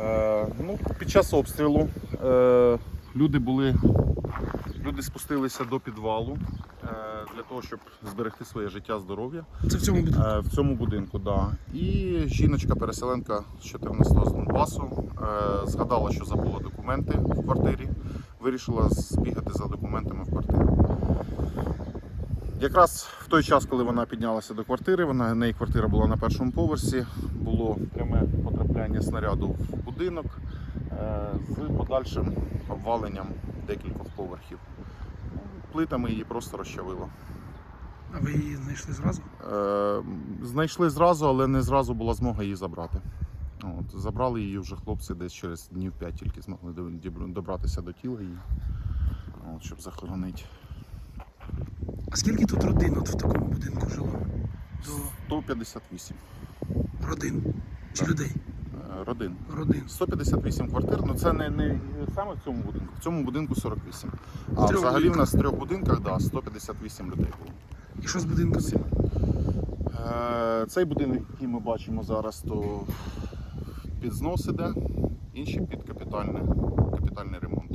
Е, ну, під час обстрілу е, люди були, люди спустилися до підвалу е, для того, щоб зберегти своє життя, здоров'я. Це в цьому будинку. В цьому будинку, да. І жіночка-переселенка з 14-го з Донбасу згадала, що забула документи в квартирі, вирішила збігати за документами в квартиру. Якраз в той час, коли вона піднялася до квартири, вона, неї квартира була на першому поверсі, було пряме потрапляння снаряду в будинок е, з подальшим обваленням декількох поверхів. Плитами її просто розчавило. А ви її знайшли зразу? Е, Знайшли зразу, але не зразу була змога її забрати. От, забрали її вже хлопці десь через днів 5 тільки змогли добратися до тіла її, от, щоб захоронити. А скільки тут родин от в такому будинку жило? До 158 родин чи Так. людей? е, родин. Родин. 158 квартир, ну це не, не саме в цьому будинку. В цьому будинку 48. А трьох взагалі в нас в трьох будинках да, 158 людей було. І що з будинком? Е, Цей будинок, який ми бачимо зараз, то під знос іде, інші під капітальне, капітальний ремонт.